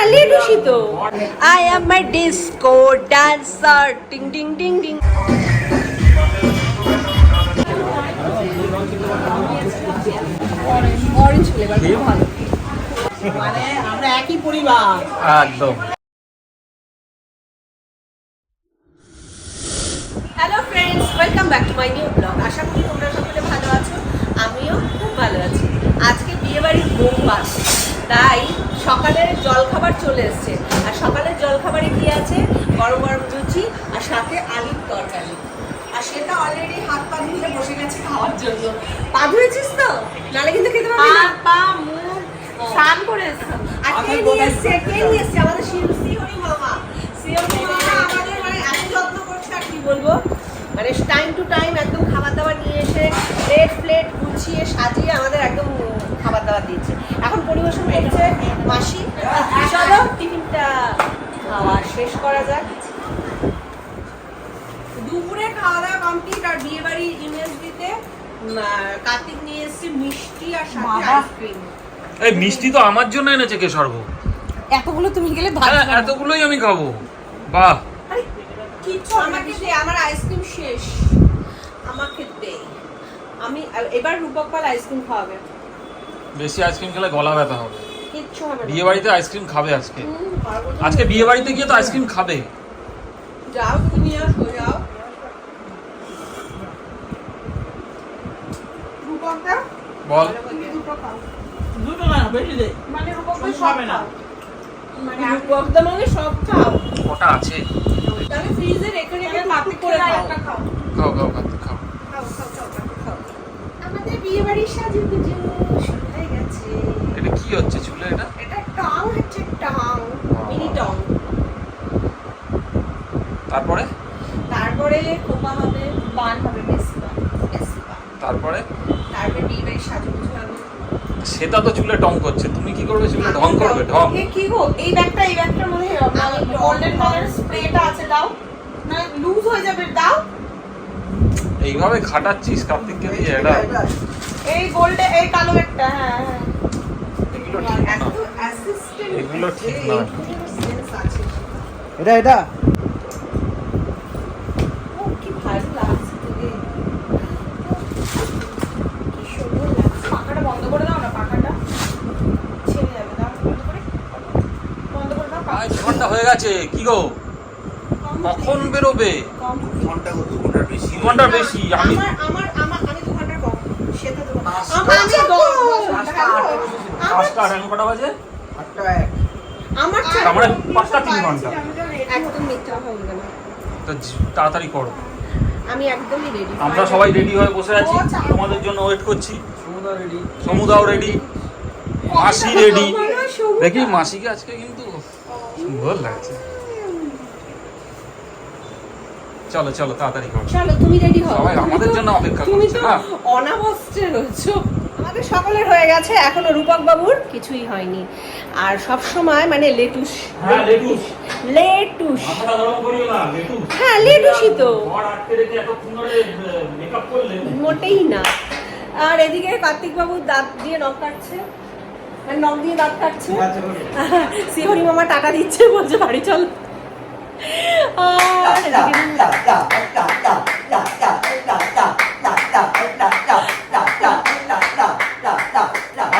হ্যাঁ লেটুসি তো। I am my disco dancer টিং টিং টিং টিং অরেঞ্জ ফ্লেভার খুব ভালো। মানে আমরা একই পরিবার। একদম। Hello friends welcome back to my new blog আশা করি তোমরা সকলে ভালো আছো আমিও খুব ভালো আছি। আজকে বিয়েবাড়ির বউ আছে তাই সকালের জলখাবার চলে এসছে। আর সকালের জলখাবারে কি আছে? গরম গরম লুচি আর সাথে আলুর তরকারি। আর সেটা অলরেডি হাত পা ধুয়ে বসে গেছে খাওয়ার জন্য। পা ধুয়েছিস তো? নালে কিন্তু খেতে পারবি না। পা মুখ স্নান করে আর কে নিয়ে এসছে? কে নিয়ে এসছে? আমাদের শিব সিহরি মামা। সিহরি মামা আমাদের মানে এত যত্ন করছে আর কি বলব? মানে টাইম টু টাইম একদম খাবার দাবার নিয়ে এসে প্লেট প্লেট গুছিয়ে সাজিয়ে আমাদের একদম খাবার দাবার দিয়েছে। এখন পরিবেশন করছে মাসি। চলো টিফিনটা খাওয়া শেষ করা যাক। দুপুরে খাওয়া দাওয়া কমপ্লিট আর বিয়ে বাড়ির ইমেজ দিতে কার্তিক নিয়ে এসছে মিষ্টি আর সাথে আইসক্রিম। এই মিষ্টি তো আমার জন্য এনেছে কে স্বর্গ এতগুলো তুমি গেলে ভাত হ্যাঁ, এতগুলোই আমি খাব। বাহ। কিচ্ছু আমাকে দে আমার আইসক্রিম শেষ। আমাকে দে। আমি এবার রূপক পাল আইসক্রিম খাওয়াবে। বেশি আইসক্রিম খেলে গলা ব্যথা হবে। কিচ্ছু হবে না। বিয়ে বাড়িতে আইসক্রিম খাবে আজকে। আজকে বিয়ে বাড়িতে গিয়ে তো আইসক্রিম খাবে। যাও তুমি আসো যাও। বল। দুটো না বেশি দে। মানে সব সব খাবে না। মানে মানে সব খাও। কটা আছে? তাহলে ফ্রিজে রেখে রেখে করে খাও। খাও। খাও খাও খাও। খাও খাও আমাদের বিয়ে বাড়ির সাজু কি হচ্ছে চুলে এটা? এটা টং হচ্ছে টং মিনি টং। তারপরে? তারপরে খোপা হবে বান হবে মেসপা মেসপা। তারপরে? তারপরে বিয়ে বাড়ির সাজু হবে। সেটা তো চুলে টং করছে তুমি কি করবে চুলে ঢং করবে? ঢং। এ কি গো? এই ব্যাগটা এই ব্যাগটার মধ্যে গোল্ডেন কালার স্প্রেটা আছে দাও। না লুজ হয়ে যাবে দাও। এইভাবে খাটাচ্ছিস কার্তিককে দিয়ে এটা এই গোল্ডে এই কালো একটা হ্যাঁ হ্যাঁ। এগুলো ঠিক না। এগুলো ঠিক নয়। এটা এটা। না ঘণ্টা হয়ে গেছে। কি গো? কখন বেরোবে? ঘণ্টা বেশি দু ঘণ্টার বেশি আমি আমার আমার আমার আমি দু ঘণ্টার কম। সেটা তো আমি পাঁচটা, আর এখন কটা বাজে? আটটা এক। আমার তার মানে পাঁচটা তিন ঘণ্টা। একদম মিথ্যা গেল তাড়াতাড়ি করো। আমি একদমই রেডি আমরা সবাই রেডি হয়ে বসে আছি। তোমাদের জন্য ওয়েট করছি। সমুদাও রেডি মাসি রেডি দেখি মাসিকে আজকে কিন্তু সুন্দর লাগছে। চলো চলো তাড়াতাড়ি করো। চলো তুমি রেডি হও। সবাই আমাদের জন্য অপেক্ষা তুমি করছে তো না? অনাবস্ত্রে রয়েছো। আমাদের সকলের হয়ে গেছে এখনও রূপক বাবুর কিছুই হয়নি আর সব সময় মানে লেটুস হ্যাঁ লেটুস লেটুস মাথাটা গরম করিও না লেটুস হ্যাঁ লেটুসই তো ঘর আটকে রেখে এতক্ষণ ধরে মেকআপ করলে মোটেই না আর এদিকে কার্তিক বাবু দাঁত দিয়ে নখ কাটছে মানে নখ দিয়ে দাঁত কাটছে শিহরি মামা টাকা দিচ্ছে বলছে বাড়ি চল আর এদিকে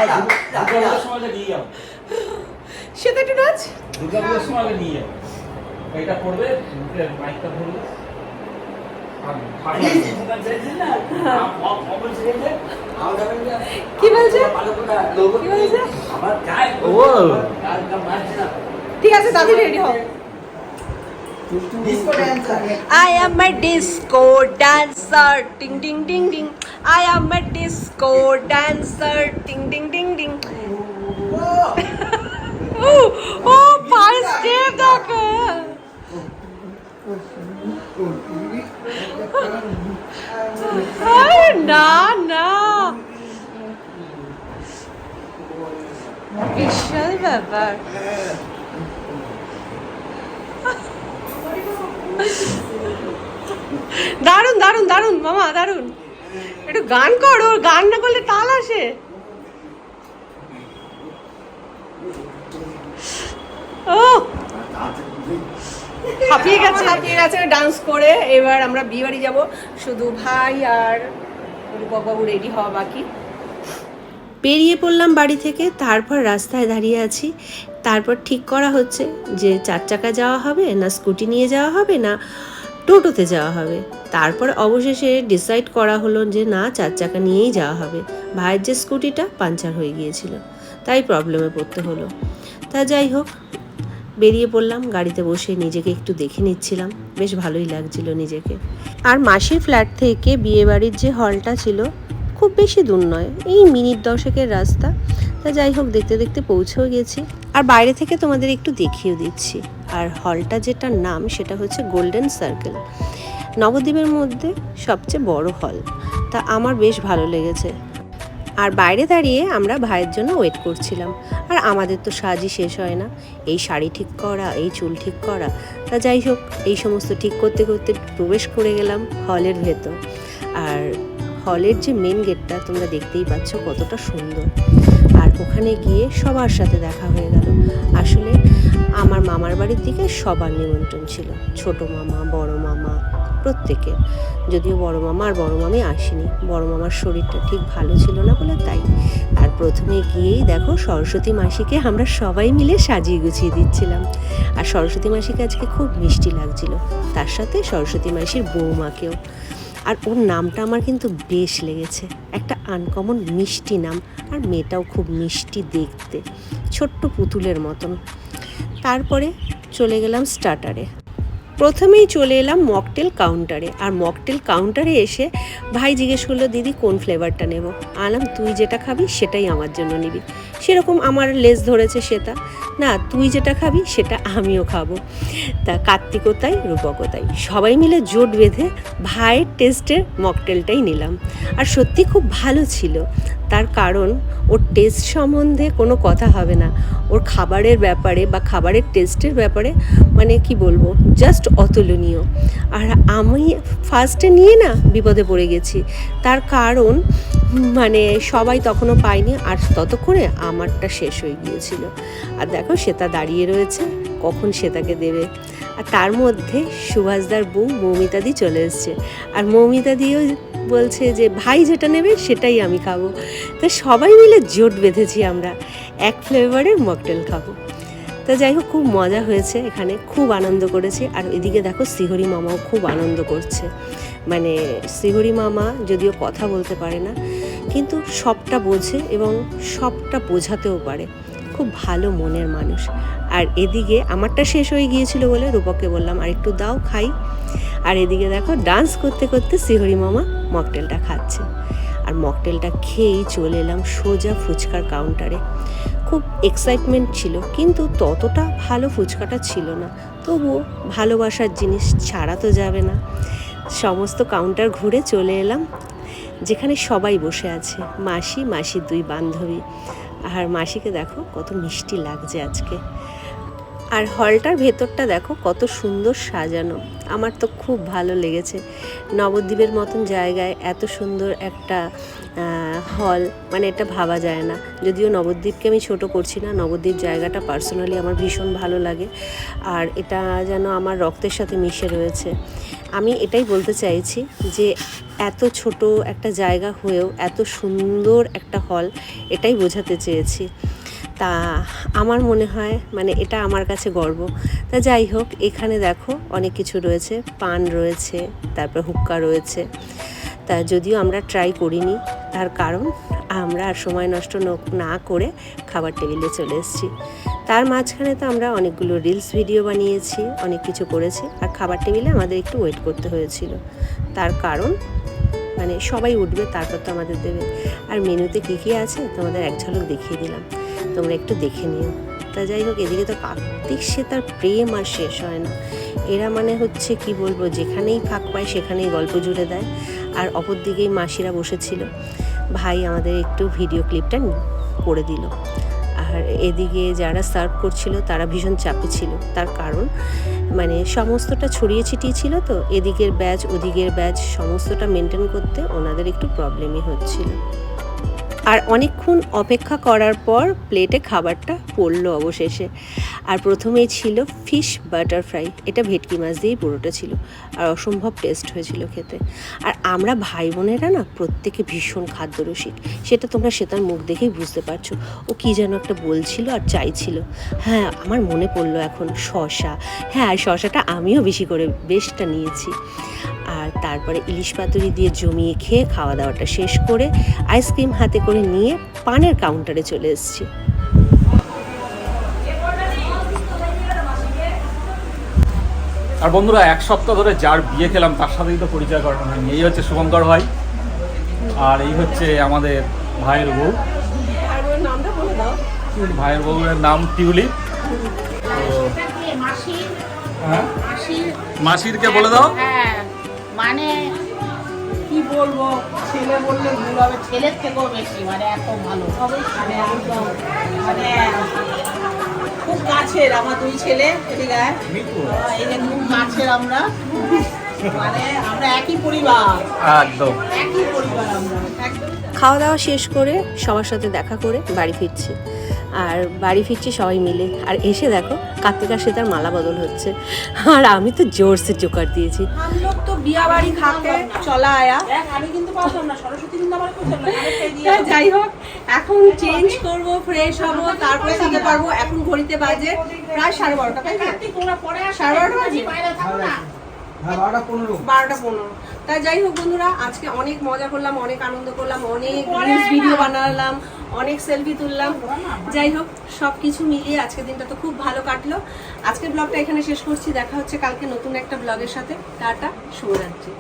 দুর্গাপূজার সময় নিয়ে যাও। সে তো একটু নাচ। দুর্গাপূজার সময় আগে নিয়ে যাও। এটা করবে মাইকটা ধরবে আর ভালো লাগবে। কি বলছে? কি বলছে? ঠিক আছে দাদি রেডি হও। I am a disco dancer, ding ding ding ding. I am a disco dancer, ding ding ding ding. oh, oh, পায়ের স্টেপ দেখো আরে না না বিশাল ব্যাপার দারুণ দারুণ দারুণ মামা দারুণ একটু গান করো গান না করলে তাল আসে। ও! হাঁপিয়ে গেছে হাঁপিয়ে গেছে ডান্স করে। এবার আমরা বিয়ে বাড়ি যাব। শুধু ভাই আর রূপকবাবু রেডি হওয়া বাকি। বেরিয়ে পড়লাম বাড়ি থেকে, তারপর রাস্তায় দাঁড়িয়ে আছি। তারপর ঠিক করা হচ্ছে যে চার চাকা যাওয়া হবে না স্কুটি নিয়ে যাওয়া হবে না টোটোতে যাওয়া হবে। তারপর অবশেষে ডিসাইড করা হলো যে না, চার চাকা নিয়েই যাওয়া হবে। ভাইয়ের যে স্কুটিটা পাঞ্চার হয়ে গিয়েছিল, তাই প্রবলেমে পড়তে হলো। তা যাই হোক, বেরিয়ে পড়লাম, গাড়িতে বসে নিজেকে একটু দেখে নিচ্ছিলাম। বেশ ভালোই লাগছিল নিজেকে। আর মাসির ফ্ল্যাট থেকে বিয়েবাড়ির যে হলটা ছিল, খুব বেশি দূর নয়, এই মিনিট দশেকের রাস্তা। তা যাই হোক, দেখতে দেখতে পৌঁছেও গেছি। আর বাইরে থেকে তোমাদের একটু দেখিয়েও দিচ্ছি। আর হলটা যেটার নাম, সেটা হচ্ছে গোল্ডেন সার্কেল নবদ্বীপের মধ্যে সবচেয়ে বড় হল। তা আমার বেশ ভালো লেগেছে। আর বাইরে দাঁড়িয়ে আমরা ভাইয়ের জন্য ওয়েট করছিলাম। আর আমাদের তো সাজই শেষ হয় না। এই শাড়ি ঠিক করা, এই চুল ঠিক করা। তা যাই হোক, এই সমস্ত ঠিক করতে করতে প্রবেশ করে গেলাম হলের ভেতর। আর হলের যে মেন গেটটা তোমরা দেখতেই পাচ্ছ কতটা সুন্দর। ওখানে গিয়ে সবার সাথে দেখা হয়ে গেল। আসলে আমার মামার বাড়ির দিকে সবার নিমন্ত্রণ ছিল। ছোট মামা, বড় মামা, প্রত্যেকের। যদিও বড় মামা আর বড় মামি আসেনি। বড় মামার শরীরটা ঠিক ভালো ছিল না বলে তাই। আর প্রথমে গিয়েই দেখো সরস্বতী মাসিকে আমরা সবাই মিলে সাজিয়ে গুছিয়ে দিচ্ছিলাম। আর সরস্বতী মাসিকে আজকে খুব মিষ্টি লাগছিল। তার সাথে সরস্বতী মাসির বৌমাকেও। আর ওর নামটা আমার কিন্তু বেশ লেগেছে। একটা আনকমন মিষ্টি নাম। আর মেয়েটাও খুব মিষ্টি দেখতে, ছোট্ট পুতুলের মতন। তারপরে চলে গেলাম স্টার্টারে প্রথমেই চলে এলাম মকটেল কাউন্টারে আর মকটেল কাউন্টারে এসে ভাই জিজ্ঞেস করল, দিদি, কোন ফ্লেভারটা নেব? আলাম তুই যেটা খাবি, সেটাই আমার জন্য নিবি। সেরকম আমার লেজ ধরেছে সেটা। না, তুই যেটা খাবি সেটা আমিও খাব। তা কার্তিকও রূপকতাই সবাই মিলে জোট বেঁধে ভাইয়ের টেস্টের মকটেলটাই নিলাম। আর সত্যি খুব ভালো ছিল। তার কারণ, ওর টেস্ট সম্বন্ধে কোনো কথা হবে না। ওর খাবারের ব্যাপারে বা খাবারের টেস্টের ব্যাপারে মানে কি বলব জাস্ট অতুলনীয়। আর আমি ফার্স্টে নিয়ে না বিপদে পড়ে গেছি। তার কারণ মানে সবাই তখনও পায়নি। আর ততক্ষণে আমারটা শেষ হয়ে গিয়েছিল। আর দেখো শ্বেতা দাঁড়িয়ে রয়েছে, কখন শ্বেতাকে দেবে? আর তার মধ্যে সুভাষদার বউ মৌমিতাদি চলে এসছে। আর মৌমিতাদিও বলছে যে, ভাই যেটা নেবে সেটাই আমি খাব। তা সবাই মিলে জোট বেঁধেছি আমরা। এক ফ্লেভারের মকটেল খাব। তা যাই হোক, খুব মজা হয়েছে এখানে, খুব আনন্দ করেছি। আর এদিকে দেখো শ্রীহরি মামাও খুব আনন্দ করছে। মানে শ্রীহরি মামা যদিও কথা বলতে পারে না কিন্তু সবটা বোঝে এবং সবটা বোঝাতেও পারে। খুব ভালো মনের মানুষ। আর এদিকে আমারটা শেষ হয়ে গিয়েছিল বলে রূপককে বললাম, আর একটু দাও, খাই। আর এদিকে দেখো ডান্স করতে করতে শ্রীহরি মামা মকটেলটা খাচ্ছে। আর মকটেলটা খেয়েই চলে এলাম সোজা ফুচকার কাউন্টারে খুব এক্সাইটমেন্ট ছিল, কিন্তু ততটা ভালো ফুচকাটা ছিল না। তবুও ভালোবাসার জিনিস ছাড়া তো যাবে না। সমস্ত কাউন্টার ঘুরে চলে এলাম। যেখানে সবাই বসে আছে, মাসি মাসির দুই বান্ধবী। আর মাসিকে দেখো কত মিষ্টি লাগছে আজকে। আর হলটার ভেতরটা দেখো কত সুন্দর সাজানো। আমার তো খুব ভালো লেগেছে। নবদ্বীপের মতন জায়গায় এত সুন্দর একটা হল মানে এটা ভাবা যায় না। যদিও নবদ্বীপকে আমি ছোট করছি না, নবদ্বীপ জায়গাটা পার্সোনালি আমার ভীষণ ভালো লাগে। আর এটা যেন আমার রক্তের সাথে মিশে রয়েছে। আমি এটাই বলতে চাইছি যে এত ছোট একটা জায়গা হয়েও এত সুন্দর একটা হল এটাই বোঝাতে চেয়েছি। তা আমার মনে হয় মানে এটা আমার কাছে গর্ব। তা যাই হোক, এখানে দেখো অনেক কিছু রয়েছে, পান রয়েছে, তারপর হুক্কা রয়েছে। তা যদিও আমরা ট্রাই করিনি, তার কারণ আমরা আর সময় নষ্ট না করে খাবার টেবিলে চলে এসেছি। তার মাঝখানে তো আমরা অনেকগুলো রিলস ভিডিও বানিয়েছি, অনেক কিছু করেছি। আর খাবার টেবিলে আমাদের একটু ওয়েট করতে হয়েছিল। তার কারণ মানে সবাই উঠবে, তারপর তো আমাদের দেবে। আর মেনুতে কী কী আছে, তোমাদের এক ঝলক দেখিয়ে দিলাম। তোমরা একটু দেখে নিও। তা যাই হোক, এদিকে তো কার্তিক, সে তার প্রেম আর শেষ হয় না। এরা মানে হচ্ছে, কি বলব, যেখানেই ফাঁক পায়, সেখানেই গল্প জুড়ে দেয়। আর অপর দিকেই মাসিরা বসেছিল। ভাই আমাদের একটু ভিডিও ক্লিপটা করে দিল। আর এদিকে যারা সার্ভ করছিল, তারা ভীষণ চাপে ছিল। তার কারণ মানে সমস্তটা ছড়িয়ে ছিটিয়ে ছিল তো, এদিকের ব্যাচ ওদিকের ব্যাচ সমস্তটা মেনটেন করতে ওনাদের একটু প্রবলেমই হচ্ছিল। আর অনেকক্ষণ অপেক্ষা করার পর প্লেটে খাবারটা পড়ল অবশেষে। আর প্রথমেই ছিল ফিশ বাটার ফ্রাই। এটা ভেটকি মাছ দিয়েই পুরোটা ছিল। আর অসম্ভব টেস্ট হয়েছিল খেতে। আর আমরা ভাই বোনেরা না প্রত্যেকে ভীষণ খাদ্যরসিক। সেটা তোমরা সেতার মুখ দেখেই বুঝতে পারছ। ও কি যেন একটা বলছিল আর চাইছিল। হ্যাঁ আমার মনে পড়ল এখন শশা হ্যাঁ আর শশাটা আমিও বেশি করে বেশটা নিয়েছি। আর তারপরে ইলিশ পাতুরি দিয়ে জমিয়ে খেয়ে খাওয়া দাওয়াটা শেষ করে আইসক্রিম হাতে করে নিয়ে পানের কাউন্টারে চলে এসেছি। আর বন্ধুরা এক সপ্তাহ ধরে যার বিয়ে খেলাম তার সাথেই তো পরিচয় করানো হয়নি। এই হচ্ছে শুভঙ্কর ভাই আর এই হচ্ছে আমাদের ভাইয়ের বউ। আর ওর নামটা বলে দাও ভাইয়ের বউয়ের নাম টিউলিপ। হ্যাঁ? মাসি মাসিরকে বলে দাও। হ্যাঁ মানে কি বলব? ছেলে বললে ভুল হবে। ছেলের থেকেও বেশি মানে এত ভালো। মানে একদম মানে খুব কাছের আমার দুই ছেলে এদিকে। আয়। এই যে খুব কাছের আমরা। মানে আমরা একই পরিবার। একদম। একই পরিবার আমরা। খাওয়া দাওয়া শেষ করে সবার সাথে দেখা করে বাড়ি ফিরছি। আর বাড়ি ফিরছি সবাই মিলে। আর এসে দেখো কার্তিক আর সীতার মালা বদল হচ্ছে। আর আমি তো জোরসে জোকার দিয়েছি। তো বিয়া বাড়ি খাকে চলা আয়া। আমি কিন্তু পারতাম না সরস্বতী কিন্তু আমার যাই হোক এখন চেঞ্জ করব ফ্রেশ হব তারপরে খেতে পারব। এখন ঘড়িতে বাজে প্রায় সাড়ে বারোটা তাই সাড়ে বারোটা বাজে? হ্যাঁ, পনেরো। বারোটা পনেরো। তাই যাই হোক বন্ধুরা আজকে অনেক মজা করলাম অনেক আনন্দ করলাম অনেক ভিডিও বানালাম। অনেক সেলফি তুললাম। যাই হোক সব কিছু মিলিয়ে আজকের দিনটা তো খুব ভালো কাটলো। আজকের ব্লগটা এখানে শেষ করছি। দেখা হচ্ছে কালকে নতুন একটা ব্লগের সাথে। টাটা, শুভরাত্রি।